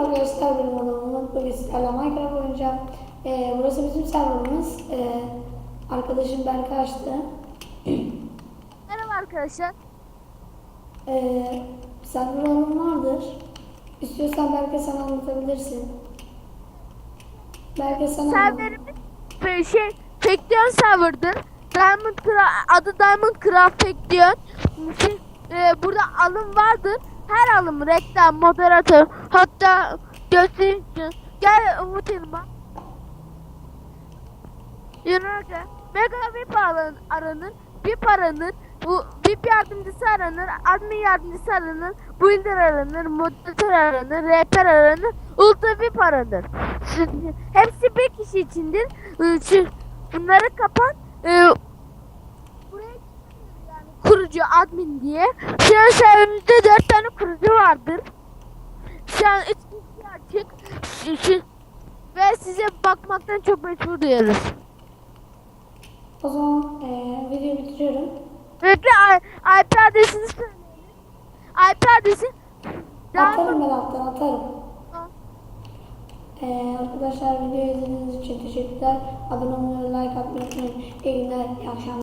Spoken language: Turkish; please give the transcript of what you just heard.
arkadaşlar benim adım Umut. Bugün sizlerle Minecraft oynayacağım. Ee, burası bizim serverımız. Ee, arkadaşım Berkay açtı. Merhaba arkadaşlar. Ee, server alanı vardır. İstiyorsan Berkay sen anlatabilirsin. Berkay sen anlat. Serverimiz bir şey Fekdiyon serverdır. Diamond Cra- adı Diamond Craft Fekdiyon. Şey, e, burada alım vardır. Her alım reklam, moderatör, hatta gösterici. Gel Umut yanıma. Yürürken Mega VIP aran- aranır. VIP aranır. Bu VIP yardımcısı aranır. Admin yardımcısı aranır. Builder aranır. Moderatör aranır. Rehber aranır. Ultra VIP aranır. Hepsi bir kişi içindir. Ee, Bunları kapat. Kurucu admin diye. Şu an serverimizde dört tane kurucu vardır. Şu an üç kişi açık. Şu- şu- ve size bakmaktan çok meşhur duyarız. O zaman ee, videoyu bitiriyorum. Bekle IP adresini söyleyelim. IP adresi Atarım ben alttan atarım. Ee, arkadaşlar videoyu izlediğiniz için teşekkürler. Abone olmayı, like atmayı unutmayın. İyi günler, iyi akşamlar.